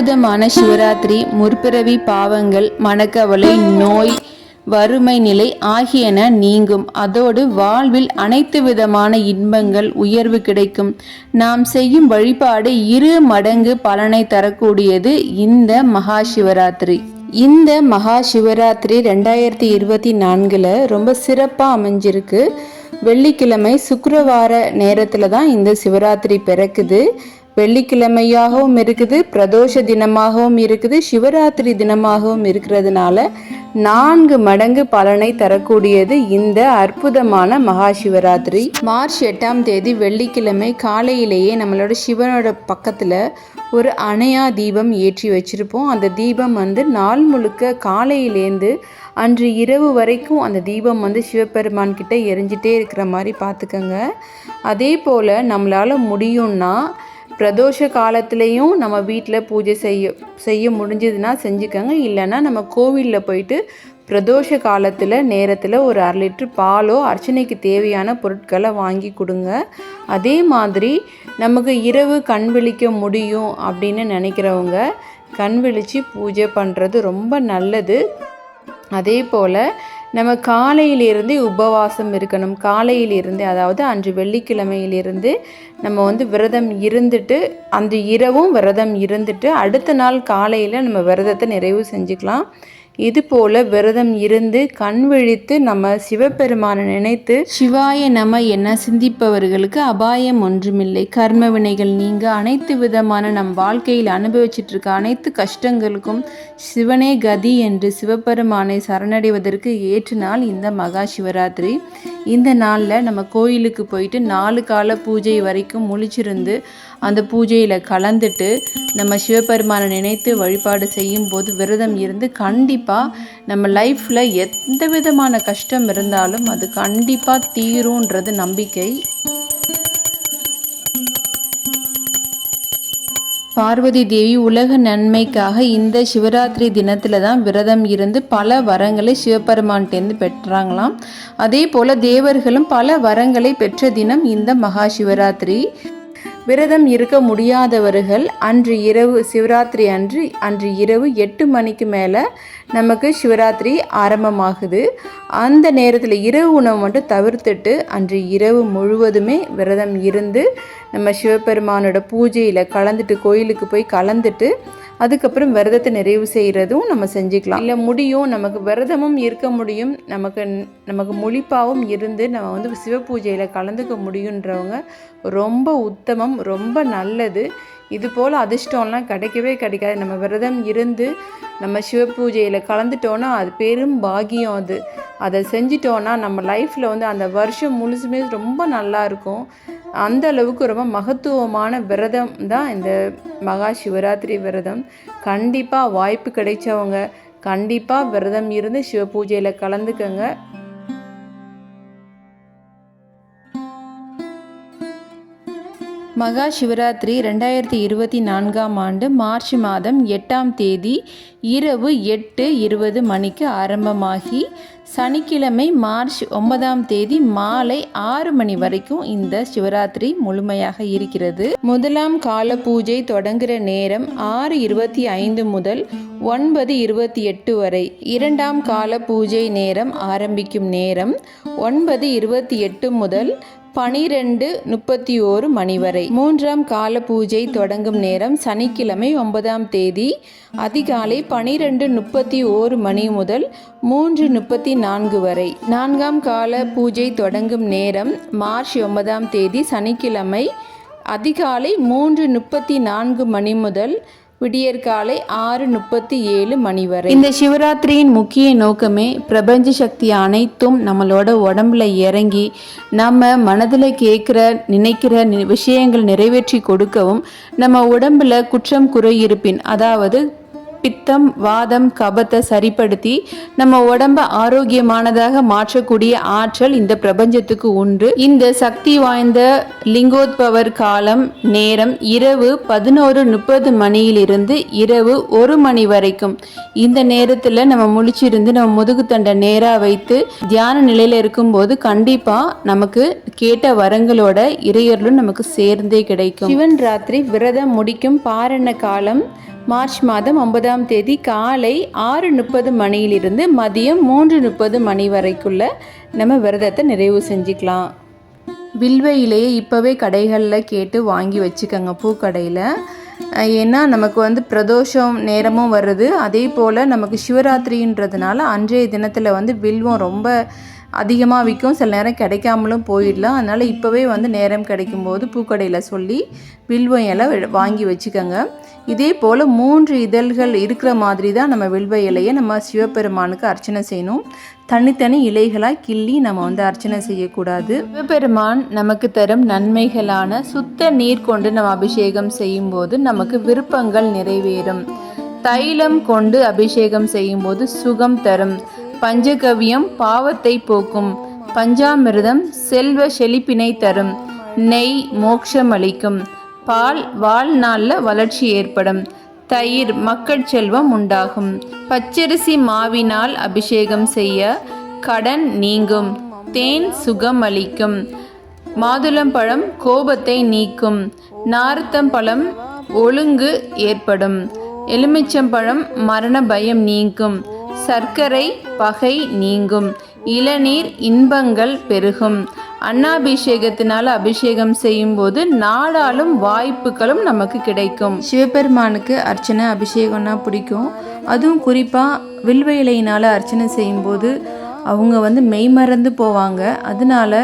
அற்புதமான சிவராத்திரி முற்பிறவி பாவங்கள் மனக்கவலை நோய் வறுமை நிலை ஆகியன நீங்கும். அதோடு வாழ்வில் அனைத்து விதமான இன்பங்கள் உயர்வு கிடைக்கும். நாம் செய்யும் வழிபாடு இரு மடங்கு பலனை தரக்கூடியது இந்த மகா சிவராத்திரி இந்த மகா சிவராத்திரி ரெண்டாயிரத்தி இருபத்தி நான்கில் ரொம்ப சிறப்பாக அமைஞ்சிருக்கு. வெள்ளிக்கிழமை சுக்கரவார நேரத்தில் தான் இந்த சிவராத்திரி பிறக்குது. வெள்ளிக்கிழமையாகவும் இருக்குது பிரதோஷ தினமாகவும் இருக்குது சிவராத்திரி தினமாகவும் இருக்கிறதுனால நான்கு மடங்கு பலனை தரக்கூடியது இந்த அற்புதமான மகா சிவராத்திரி மார்ச் எட்டாம் தேதி வெள்ளிக்கிழமை காலையிலேயே நம்மளோட சிவனோட பக்கத்தில் ஒரு அணையா தீபம் ஏற்றி வச்சிருப்போம். அந்த தீபம் வந்து நாள் முழுக்க காலையிலேருந்து அன்று இரவு வரைக்கும் அந்த தீபம் வந்து சிவபெருமான் கிட்ட எரிஞ்சிட்டே இருக்கிற மாதிரி பார்த்துக்கோங்க. அதே போல் நம்மளால் முடியும்னா பிரதோஷ காலத்துலேயும் நம்ம வீட்டில் பூஜை செய்ய செய்ய முடிஞ்சதுன்னா செஞ்சுக்கோங்க. இல்லைன்னா நம்ம கோவிலில் போயிட்டு பிரதோஷ காலத்தில் நேரத்தில் ஒரு அரை லிட்டர் பாலோ அர்ச்சனைக்கு தேவையான பொருட்களை வாங்கி கொடுங்க. அதே மாதிரி நமக்கு இரவு கண் விழிக்க முடியும் அப்படின்னு நினைக்கிறவங்க கண் விழித்து பூஜை பண்ணுறது ரொம்ப நல்லது. அதே போல் நம்ம காலையிலிருந்தே உபவாசம் இருக்கணும். காலையிலிருந்து அதாவது அன்று வெள்ளிக்கிழமையிலிருந்து நம்ம வந்து விரதம் இருந்துட்டு அன்று இரவும் விரதம் இருந்துட்டு அடுத்த நாள் காலையில் நம்ம விரதத்தை நிறைவு செஞ்சுக்கலாம். இதுபோல விரதம் இருந்து கண் விழித்து நம்ம சிவபெருமானை நினைத்து சிவாய நம என சிந்திப்பவர்களுக்கு அபாயம் ஒன்றுமில்லை. கர்ம வினைகள் நீங்க அனைத்து விதமான நம் வாழ்க்கையில் அனுபவிச்சிட்டு இருக்க அனைத்து கஷ்டங்களுக்கும் சிவனே கதி என்று சிவபெருமானை சரணடைவதற்கு ஏற்ற நாள் இந்த மகா சிவராத்திரி. இந்த நாளில் நம்ம கோயிலுக்கு போயிட்டு நாலு கால பூஜை வரைக்கும் முழிச்சிருந்து அந்த பூஜையில் கலந்துட்டு நம்ம சிவபெருமானை நினைத்து வழிபாடு செய்யும்போது விரதம் இருந்து கண்டிப்பாக நம்ம லைஃப்பில் எந்த விதமான கஷ்டம் இருந்தாலும் அது கண்டிப்பாக தீரும்ன்றது நம்பிக்கை. பார்வதி தேவி உலக நன்மைக்காக இந்த சிவராத்திரி தினத்தில் தான் விரதம் இருந்து பல வரங்களை சிவபெருமான்கிட்டேருந்து பெற்றாங்களாம். அதே போல் தேவர்களும் பல வரங்களை பெற்ற தினம் இந்த மகா சிவராத்திரி. விரதம் இருக்க முடியாதவர்கள் அன்று இரவு சிவராத்திரி அன்று அன்று இரவு எட்டு மணிக்கு மேலே நமக்கு சிவராத்திரி ஆரம்பமாகுது. அந்த நேரத்தில் இரவு உணவு மட்டும் தவிர்த்துட்டு அன்று இரவு முழுவதுமே விரதம் இருந்து நம்ம சிவபெருமானோட பூஜையில் கலந்துட்டு கோயிலுக்கு போய் கலந்துட்டு அதுக்கப்புறம் விரதத்தை நிறைவு செய்கிறதும் நம்ம செஞ்சுக்கலாம். இல்லை முடியும். நமக்கு விரதமும் இருக்க முடியும். நமக்கு நமக்கு முழிப்பாகவும் இருந்து நம்ம வந்து சிவ பூஜையில் கலந்துக்க முடியுன்றவங்க ரொம்ப உத்தமம் ரொம்ப நல்லது. இது போல் அதிர்ஷ்டம்லாம் கிடைக்கவே கிடைக்காது. நம்ம விரதம் இருந்து நம்ம சிவ பூஜையில் கலந்துட்டோன்னா அது பெரும் பாகியம் அது. அதை செஞ்சிட்டோன்னா நம்ம லைஃப்பில் வந்து அந்த வருஷம் முழுசுமே ரொம்ப நல்லா இருக்கும். அந்த அளவுக்கு ரொம்ப மகத்துவமான விரதம் தான் இந்த மகா சிவராத்திரி விரதம். கண்டிப்பாக வாய்ப்பு கிடைச்சவங்க கண்டிப்பாக விரதம் இருந்து சிவ பூஜையில் கலந்துக்கங்க. மகா சிவராத்திரி ரெண்டாயிரத்தி இருபத்தி நான்காம் ஆண்டு மார்ச் மாதம் எட்டாம் தேதி இரவு எட்டு இருபது மணிக்கு ஆரம்பமாகி சனிக்கிழமை மார்ச் ஒன்பதாம் தேதி மாலை ஆறு மணி வரைக்கும் இந்த சிவராத்திரி முழுமையாக இருக்கிறது. முதலாம் கால பூஜை தொடங்குகிற நேரம் ஆறு இருபத்தி ஐந்து முதல் ஒன்பது இருபத்தி எட்டு வரை. இரண்டாம் கால பூஜை நேரம் ஆரம்பிக்கும் நேரம் ஒன்பது இருபத்தி எட்டு முதல் பனிரெண்டு முப்பத்தி ஓரு மணி வரை மூன்றாம் கால பூஜை தொடங்கும் நேரம் சனிக்கிழமை ஒன்பதாம் தேதி அதிகாலை பனிரெண்டு முப்பத்தி ஓரு மணி முதல் மூன்று முப்பத்தி நான்கு வரை. நான்காம் கால பூஜை தொடங்கும் நேரம் மார்ச் ஒன்பதாம் தேதி சனிக்கிழமை அதிகாலை மூன்று முப்பத்தி நான்கு மணி முதல் விடியற்காலை ஆறு முப்பத்தி ஏழு மணி வரை. இந்த சிவராத்திரியின் முக்கிய நோக்கமே பிரபஞ்ச சக்தி அனைத்தும் நம்மளோட உடம்புல இறங்கி நம்ம மனதில் கேட்குற நினைக்கிற நி- விஷயங்கள் நிறைவேற்றி கொடுக்கவும் நம்ம உடம்புல குற்றம் குறை இருப்பின் அதாவது பித்தம் வாதம் கபத்தை சரிப்படுத்தி நம்ம உடம்ப ஆரோக்கியமானதாக மாற்றக்கூடிய ஆற்றல் இந்த பிரபஞ்சத்துக்கு உண்டு. இந்த சக்தி வாய்ந்த லிங்கோத்பவர் காலம் நேரம் இரவு பதினோரு முப்பது மணியிலிருந்து இரவு ஒரு மணி வரைக்கும். இந்த நேரத்தில் நம்ம முழிச்சிருந்து நம்ம முதுகுத்தண்டை நேராக வைத்து தியான நிலையில் இருக்கும்போது கண்டிப்பாக நமக்கு கேட்ட வரங்களோட இறையர்களும் நமக்கு சேர்ந்தே கிடைக்கும். சிவன் ராத்திரி விரதம் முடிக்கும் பாரண காலம் மார்ச் மாதம் ஒன்பதாம் தேதி காலை ஆறு முப்பது மணியிலிருந்து மதியம் மூன்று முப்பது மணி வரைக்குள்ள நம்ம விரதத்தை நிறைவு செஞ்சுக்கலாம். வில்வ இலையை இப்போவே கடைகளில் கேட்டு வாங்கி வச்சுக்கோங்க பூக்கடையில். ஏன்னா நமக்கு வந்து பிரதோஷம் நேரமும் வருது. அதே போல் நமக்கு சிவராத்திரின்றதுனால அன்றைய தினத்தில் வந்து வில்வம் ரொம்ப அதிகமாக விற்கும் சில நேரம் கிடைக்காமலும் போயிடலாம். அதனால் இப்போவே வந்து நேரம் கிடைக்கும்போது பூக்கடையில் சொல்லி வில்வ இலை வாங்கி வச்சுக்கோங்க. இதே போல் மூன்று இதழ்கள் இருக்கிற மாதிரி தான் நம்ம வில்வ இலையை நம்ம சிவபெருமானுக்கு அர்ச்சனை செய்யணும். தனித்தனி இலைகளாக கிள்ளி நம்ம வந்து அர்ச்சனை செய்யக்கூடாது. சிவபெருமான் நமக்கு தரும் நன்மைகளான சுத்த நீர் கொண்டு நம்ம அபிஷேகம் செய்யும்போது நமக்கு விருப்பங்கள் நிறைவேறும். தைலம் கொண்டு அபிஷேகம் செய்யும்போது சுகம் தரும். பஞ்சகவ்யம் பாவத்தை போக்கும். பஞ்சாமிர்தம் செல்வ செழிப்பினை தரும். நெய் மோக்ஷம் அளிக்கும். பால் வாழ்நாளில் வளர்ச்சி ஏற்படும். தயிர் மக்கள் செல்வம் உண்டாகும். பச்சரிசி மாவினால் அபிஷேகம் செய்ய கடன் நீங்கும். தேன் சுகம் அளிக்கும். மாதுளம்பழம் கோபத்தை நீக்கும். நார்த்தம்பழம் ஒழுங்கு ஏற்படும். எலுமிச்சம்பழம் மரண பயம் நீங்கும் சர்க்கரை பகை நீங்கும். இளநீர் இன்பங்கள் பெருகும். அன்னாபிஷேகத்தினால் அபிஷேகம் செய்யும்போது நாடாலும் வாய்ப்புகளும் நமக்கு கிடைக்கும். சிவபெருமானுக்கு அர்ச்சனை அபிஷேகம்னா பிடிக்கும். அதுவும் குறிப்பாக வில்வ இலையினால் அர்ச்சனை செய்யும்போது அவங்க வந்து மெய்மறந்து போவாங்க. அதனால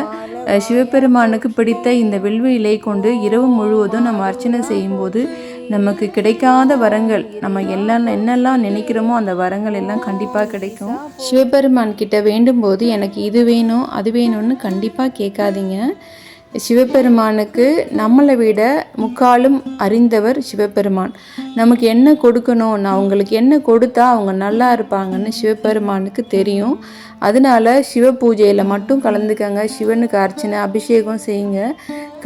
சிவபெருமானுக்கு பிடித்த இந்த வில்வ இலை கொண்டு இரவு முழுவதும் நம்ம அர்ச்சனை செய்யும்போது நமக்கு கிடைக்காத வரங்கள் நம்ம எல்லாம் என்னெல்லாம் நினைக்கிறோமோ அந்த வரங்கள் எல்லாம் கண்டிப்பாக கிடைக்கும். சிவபெருமான் கிட்ட வேண்டும்போது எனக்கு இது வேணும் அது வேணும்னு கண்டிப்பாக கேட்காதீங்க. சிவபெருமானுக்கு நம்மளை விட முக்காலும் அறிந்தவர் சிவபெருமான். நமக்கு என்ன கொடுக்கணும் நான் அவங்களுக்கு என்ன கொடுத்தா அவங்க நல்லா இருப்பாங்கன்னு சிவபெருமானுக்கு தெரியும். அதனால சிவ பூஜையில் மட்டும் கலந்துக்கங்க. சிவனுக்கு அர்ச்சனை அபிஷேகம் செய்யுங்க.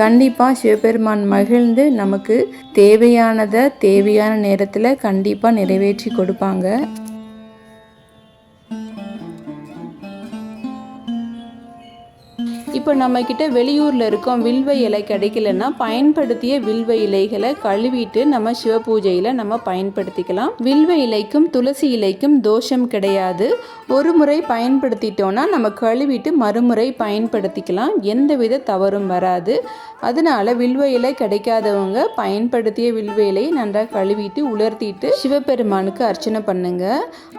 கண்டிப்பாக சிவபெருமான் மகிழ்ந்து நமக்கு தேவையானதை தேவையான நேரத்தில் கண்டிப்பாக நிறைவேற்றி கொடுப்பாங்க. இப்போ நம்மக்கிட்ட வெளியூரில் இருக்கோம் வில்வ இலை கிடைக்கலன்னா பயன்படுத்திய வில்வ இலைகளை கழுவிட்டு நம்ம சிவ பூஜையில் நம்ம பயன்படுத்திக்கலாம். வில்வ இலைக்கும் துளசி இலைக்கும் தோஷம் கிடையாது. ஒரு முறை பயன்படுத்திட்டோன்னா நம்ம கழுவிட்டு மறுமுறை பயன்படுத்திக்கலாம். எந்தவித தவறும் வராது. அதனால வில்வ இலை கிடைக்காதவங்க பயன்படுத்திய வில்வ இலையை நன்றாக கழுவிட்டு உலர்த்திட்டு சிவபெருமானுக்கு அர்ச்சனை பண்ணுங்க.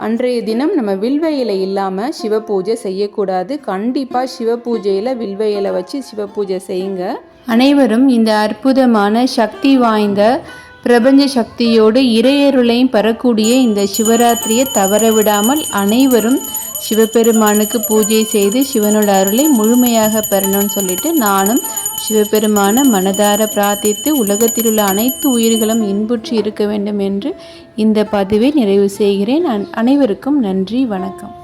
அன்றைய தினம் நம்ம வில்வ இலை இல்லாமல் சிவ பூஜை செய்யக்கூடாது. கண்டிப்பாக சிவ பூஜையில் வில்வ வச்சு சிவ பூஜை செய்யுங்க. அனைவரும் இந்த அற்புதமான சக்தி வாய்ந்த பிரபஞ்ச சக்தியோடு இறையருளையும் பெறக்கூடிய இந்த சிவராத்திரியை தவற விடாமல் அனைவரும் சிவபெருமானுக்கு பூஜை செய்து சிவனோட அருளை முழுமையாக பெறணும்னு சொல்லிட்டு நானும் சிவபெருமான மனதார பிரார்த்தித்து உலகத்தில் உள்ள அனைத்து உயிர்களும் இன்புற்று இருக்க வேண்டும் என்று இந்த பதிவை நிறைவு செய்கிறேன். அன்- அனைவருக்கும் நன்றி வணக்கம்.